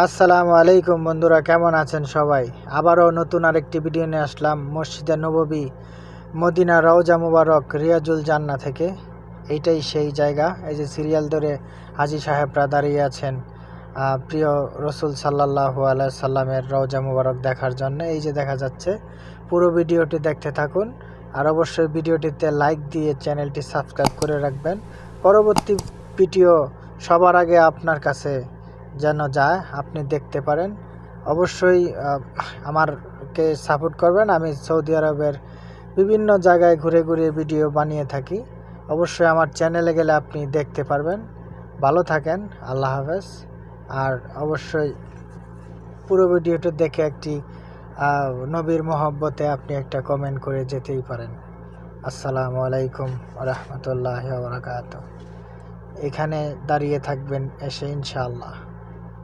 আসসালামু আলাইকুম বন্ধুরা, কেমন আছেন সবাই? আবারও নতুন আরেকটি ভিডিও নিয়ে আসলাম মসজিদে নববী, মদিনা রওজা মুবারক, রিয়াজুল জান্না থেকে। এইটাই সেই জায়গা, এই যে সিরিয়াল ধরে হাজি সাহেবরা দাঁড়িয়ে আছেন প্রিয় রসুল সাল্লাহ আলাই সাল্লামের রওজা মুবারক দেখার জন্য। এই যে দেখা যাচ্ছে, পুরো ভিডিওটি দেখতে থাকুন, আর অবশ্যই ভিডিওটিতে লাইক দিয়ে চ্যানেলটি সাবস্ক্রাইব করে রাখবেন। পরবর্তী ভিডিও সবার আগে আপনার কাছে যেন যায়, আপনি দেখতে পারেন। অবশ্যই আমারকে সাপোর্ট করবেন। আমি সৌদি আরবের বিভিন্ন জায়গায় ঘুরে ঘুরে ভিডিও বানিয়ে থাকি। অবশ্যই আমার চ্যানেলে গেলে আপনি দেখতে পারবেন। ভালো থাকেন, আল্লাহ হাফেজ। আর অবশ্যই পুরো ভিডিওটি দেখে একটি নবীর মহব্বতে আপনি একটা কমেন্ট করে যেতেই পারেন। আসসালামু আলাইকুম রহমতুল্লাহ বরাকাত এখানে দাঁড়িয়ে থাকবেন এসে ইনশাআল্লাহ।